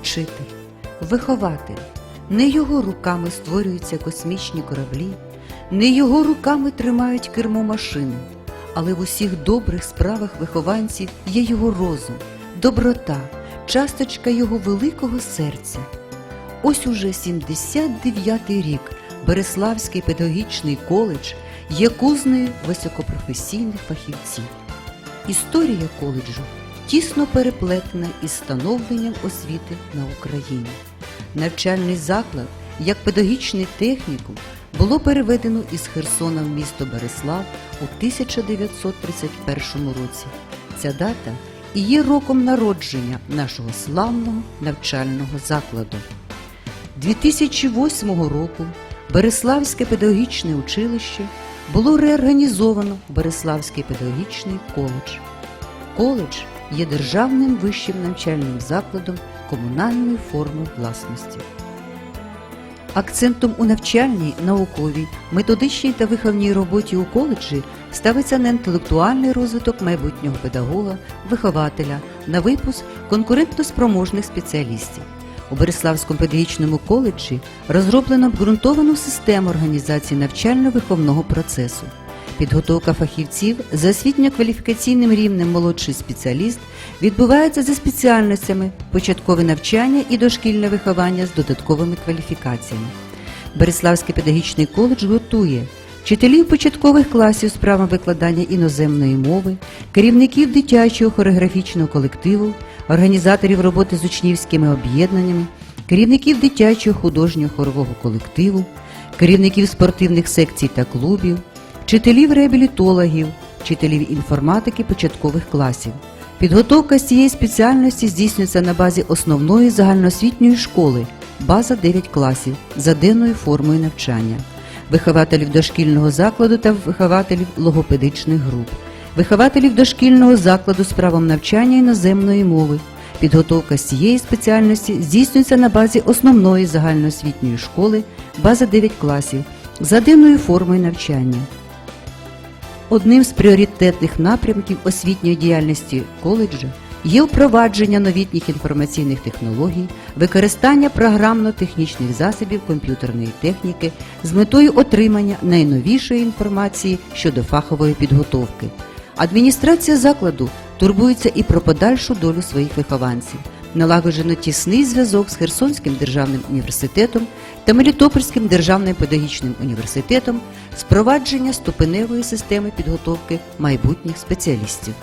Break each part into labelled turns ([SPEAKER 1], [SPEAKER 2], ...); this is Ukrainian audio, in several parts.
[SPEAKER 1] учитель, вихователь. Не його руками створюються космічні кораблі, не його руками тримають кермо машини, але в усіх добрих справах вихованців є його розум, доброта, часточка його великого серця. Ось уже 79-й рік Береславський педагогічний коледж є кузнею високопрофесійних фахівців. Історія коледжу тісно переплетена із становленням освіти на Україні. Навчальний заклад, як педагогічний технікум, було переведено із Херсона в місто Береслав у 1931 році. Ця дата і є роком народження нашого славного навчального закладу. 2008 року Береславське педагогічне училище було реорганізовано в Береславський педагогічний коледж. Коледж є державним вищим навчальним закладом комунальної форми власності. Акцентом у навчальній, науковій, методичній та виховній роботі у коледжі ставиться на інтелектуальний розвиток майбутнього педагога, вихователя, на випуск конкурентноспроможних спеціалістів. У Береславському педагогічному коледжі розроблено обґрунтовану систему організації навчально-виховного процесу. Підготовка фахівців за освітньо-кваліфікаційним рівнем молодший спеціаліст відбувається за спеціальностями початкове навчання і дошкільне виховання з додатковими кваліфікаціями. Береславський педагогічний коледж готує вчителів початкових класів з правом викладання іноземної мови, керівників дитячого хореографічного колективу, організаторів роботи з учнівськими об'єднаннями, керівників дитячого художнього хорового колективу, керівників спортивних секцій та клубів, вчителів реабілітологів, вчителів інформатики початкових класів. Підготовка з цієї спеціальності здійснюється на базі основної загальноосвітньої школи, база 9 класів за денною формою навчання, вихователів дошкільного закладу та вихователів логопедичних груп, вихователів дошкільного закладу з правом навчання іноземної мови. Підготовка з цієї спеціальності здійснюється на базі основної загальноосвітньої школи, база 9 класів за денною формою навчання. Одним з пріоритетних напрямків освітньої діяльності коледжа є впровадження новітніх інформаційних технологій, використання програмно-технічних засобів комп'ютерної техніки з метою отримання найновішої інформації щодо фахової підготовки. Адміністрація закладу турбується і про подальшу долю своїх вихованців. Налагоджено тісний зв'язок з Херсонським державним університетом та Мелітопольським державним педагогічним університетом з провадження ступеневої системи підготовки майбутніх спеціалістів.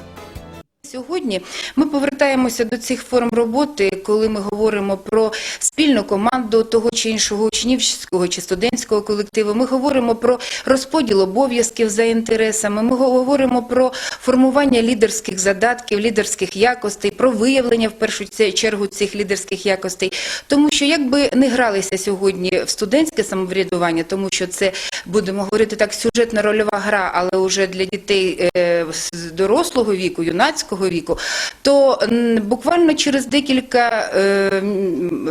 [SPEAKER 2] Сьогодні ми повертаємося до цих форм роботи, коли ми говоримо про спільну команду того чи іншого учнівського чи студентського колективу. Ми говоримо про розподіл обов'язків за інтересами. Ми говоримо про формування лідерських задатків, лідерських якостей, про виявлення в першу чергу цих лідерських якостей. Тому що якби не гралися сьогодні в студентське самоврядування, тому що це будемо говорити так, сюжетна рольова гра, але вже для дітей е, дорослого віку, юнацького віку, то буквально через декілька е,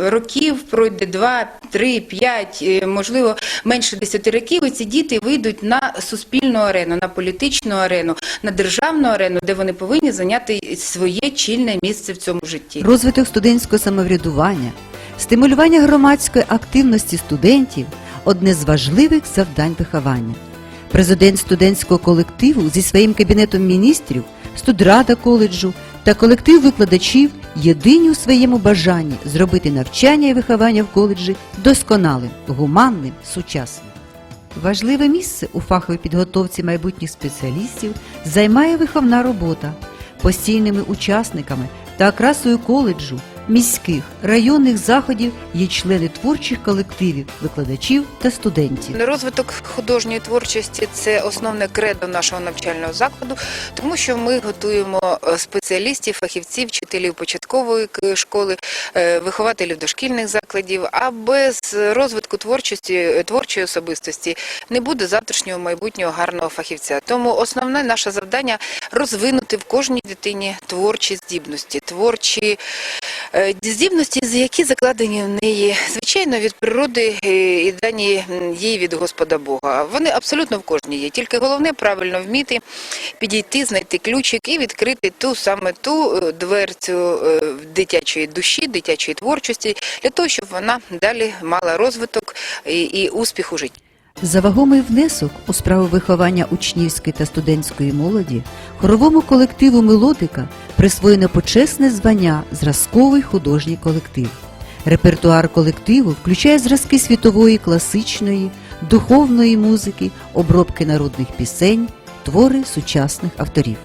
[SPEAKER 2] років пройде 2, 3, 5, е, можливо, менше 10 років, і ці діти вийдуть на суспільну арену, на політичну арену, на державну арену, де вони повинні зайняти своє чільне місце в цьому житті.
[SPEAKER 1] Розвиток студентського самоврядування, стимулювання громадської активності студентів одне з важливих завдань виховання. Президент студентського колективу зі своїм кабінетом міністрів, студрада коледжу та колектив викладачів єдині у своєму бажанні зробити навчання і виховання в коледжі досконалим, гуманним, сучасним. Важливе місце у фаховій підготовці майбутніх спеціалістів займає виховна робота. Постійними учасниками та окрасою коледжу, міських, районних заходів є члени творчих колективів, викладачів та студентів.
[SPEAKER 2] Розвиток художньої творчості це основне кредо нашого навчального закладу, тому що ми готуємо е, спеціалістів, фахівців, вчителів початкової школи, е, вихователів дошкільних закладів. А без розвитку творчості, е, творчої особистості не буде завтрашнього майбутнього гарного фахівця. Тому основне наше завдання розвинути в кожній дитині творчі здібності, творчі Е, здібності, які закладені в неї, звичайно, від природи е, і дані їй від Господа Бога. Вони абсолютно в кожній є. Тільки головне правильно вміти підійти, знайти ключик і відкрити ту саме ту е, дверцю дитячої душі, дитячої творчості, для того, щоб вона далі мала розвиток і, і успіх у житті.
[SPEAKER 1] За вагомий внесок у справу виховання учнівської та студентської молоді хоровому колективу Мелодика присвоєно почесне звання Зразковий художній колектив. Репертуар колективу включає зразки світової класичної, духовної музики, обробки народних пісень, твори сучасних авторів.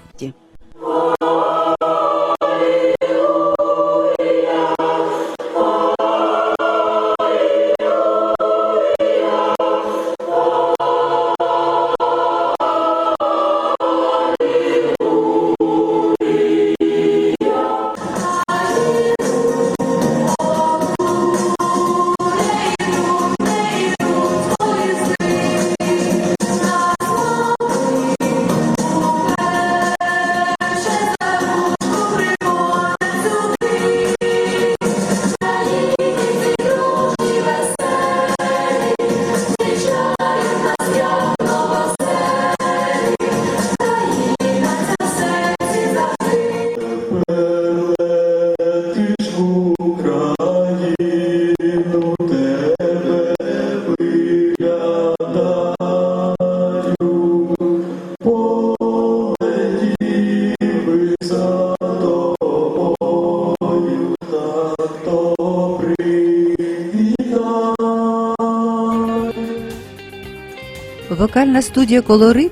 [SPEAKER 1] вокальна студія Колорит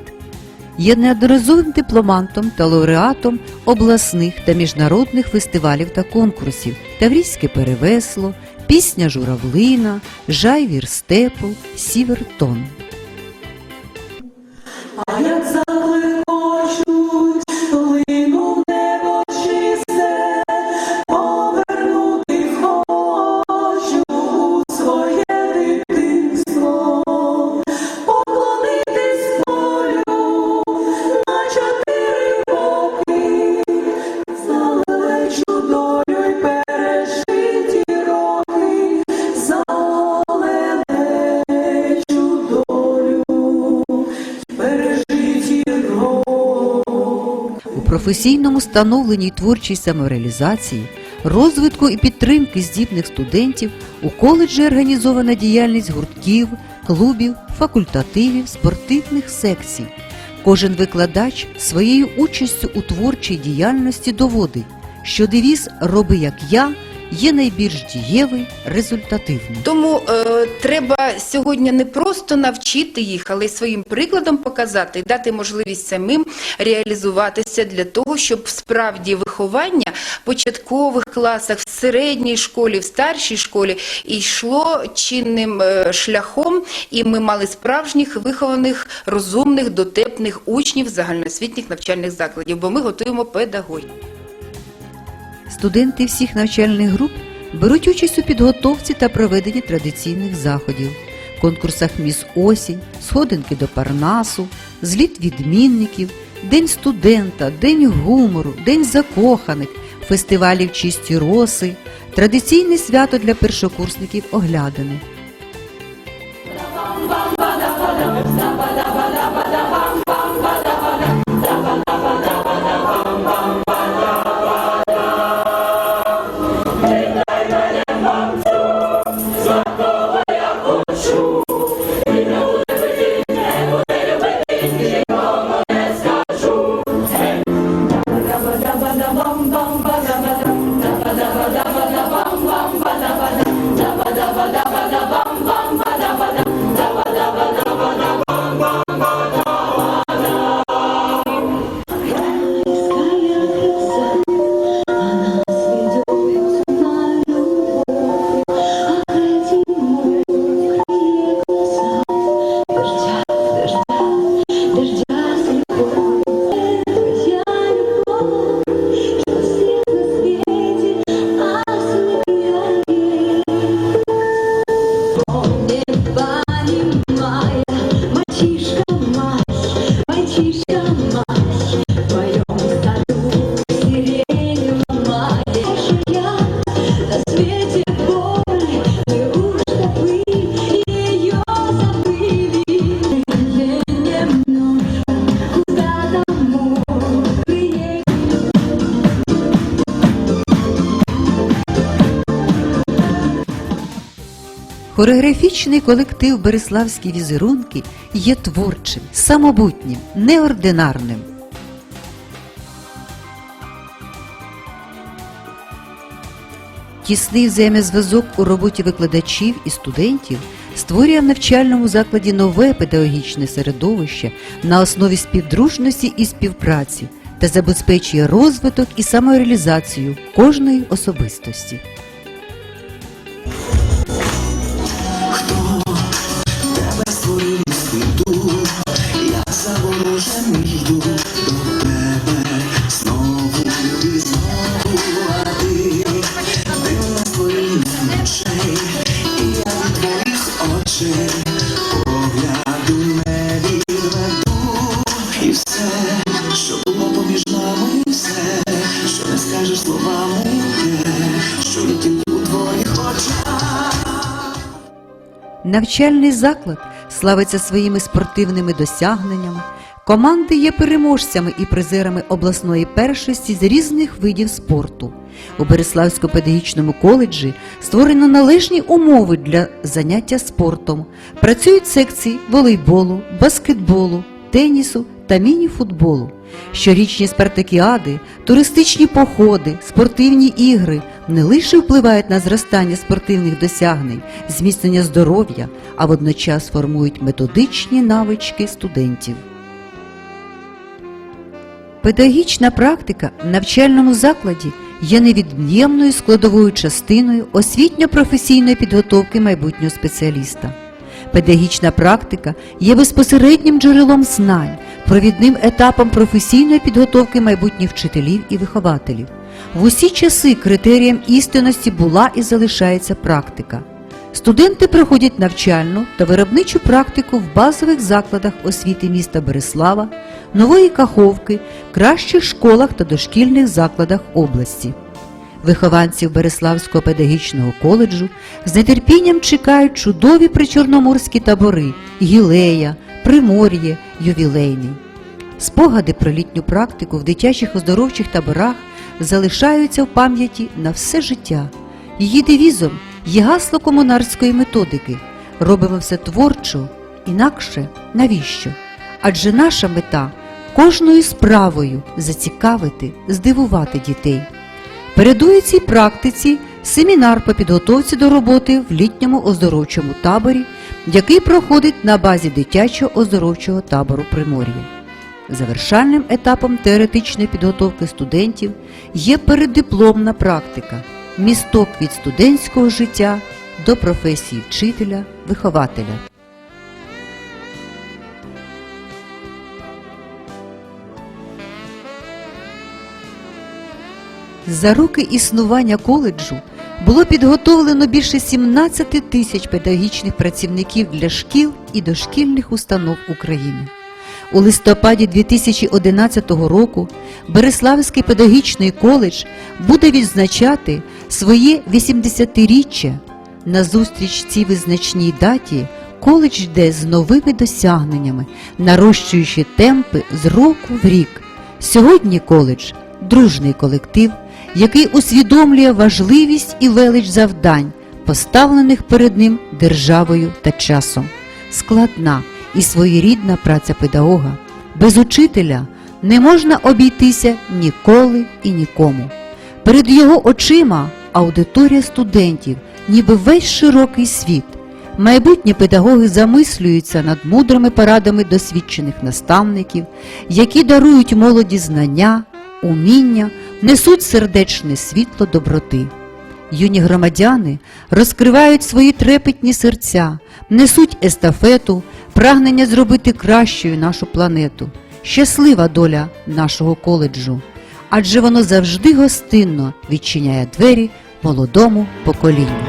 [SPEAKER 1] є неодноразовим дипломантом та лауреатом обласних та міжнародних фестивалів та конкурсів Таврійське перевесло, пісня Журавлина, Жайвір Степу, Сівертон. професійному становленні й творчій самореалізації, розвитку і підтримки здібних студентів у коледжі організована діяльність гуртків, клубів, факультативів, спортивних секцій. Кожен викладач своєю участю у творчій діяльності доводить, що девіз Роби як я є найбільш дієвий, результативний.
[SPEAKER 2] Тому е, треба сьогодні не просто навчити їх, але й своїм прикладом показати і дати можливість самим реалізуватися для того, щоб справді виховання в початкових класах, в середній школі, в старшій школі йшло чинним е, шляхом, і ми мали справжніх вихованих, розумних, дотепних учнів загальноосвітніх навчальних закладів, бо ми готуємо педагогів.
[SPEAKER 1] Студенти всіх навчальних груп беруть участь у підготовці та проведенні традиційних заходів, конкурсах міс осінь, сходинки до парнасу, зліт відмінників, день студента, день гумору, день закоханих, фестивалів чисті роси, традиційне свято для першокурсників оглядини. Хореографічний колектив Береславські візерунки є творчим, самобутнім, неординарним. Тісний взаємозв'язок у роботі викладачів і студентів створює в навчальному закладі нове педагогічне середовище на основі співдружності і співпраці та забезпечує розвиток і самореалізацію кожної особистості. Навчальний заклад славиться своїми спортивними досягненнями. Команди є переможцями і призерами обласної першості з різних видів спорту. У Береславському педагогічному коледжі створено належні умови для заняття спортом. Працюють секції волейболу, баскетболу, тенісу та міні-футболу. Щорічні спартакіади, туристичні походи, спортивні ігри не лише впливають на зростання спортивних досягнень, зміцнення здоров'я, а водночас формують методичні навички студентів. Педагогічна практика в навчальному закладі є невід'ємною складовою частиною освітньо-професійної підготовки майбутнього спеціаліста. Педагогічна практика є безпосереднім джерелом знань, провідним етапом професійної підготовки майбутніх вчителів і вихователів. В усі часи критерієм істинності була і залишається практика. Студенти проходять навчальну та виробничу практику в базових закладах освіти міста Береслава, Нової Каховки, кращих школах та дошкільних закладах області. Вихованців Береславського педагогічного коледжу з нетерпінням чекають чудові причорноморські табори Гілея, Примор'є, Ювілейний. Спогади про літню практику в дитячих оздоровчих таборах залишаються в пам'яті на все життя. Її девізом є гасло комунарської методики робимо все творчо, інакше навіщо? Адже наша мета кожною справою зацікавити, здивувати дітей. Передує цій практиці семінар по підготовці до роботи в літньому оздоровчому таборі, який проходить на базі дитячого оздоровчого табору Примор'я. Завершальним етапом теоретичної підготовки студентів є переддипломна практика, місток від студентського життя до професії вчителя, вихователя. За роки існування коледжу було підготовлено більше 17 тисяч педагогічних працівників для шкіл і дошкільних установ України. У листопаді 2011 року Береславський педагогічний коледж буде відзначати своє 80-річчя. На зустріч цій визначній даті коледж йде з новими досягненнями, нарощуючи темпи з року в рік. Сьогодні коледж дружний колектив, який усвідомлює важливість і велич завдань, поставлених перед ним державою та часом. Складна і своєрідна праця педагога. Без учителя не можна обійтися ніколи і нікому. Перед його очима аудиторія студентів, ніби весь широкий світ. Майбутні педагоги замислюються над мудрими порадами досвідчених наставників, які дарують молоді знання, уміння, несуть сердечне світло доброти. Юні громадяни розкривають свої трепетні серця, несуть естафету, прагнення зробити кращою нашу планету. Щаслива доля нашого коледжу, адже воно завжди гостинно відчиняє двері молодому поколінню.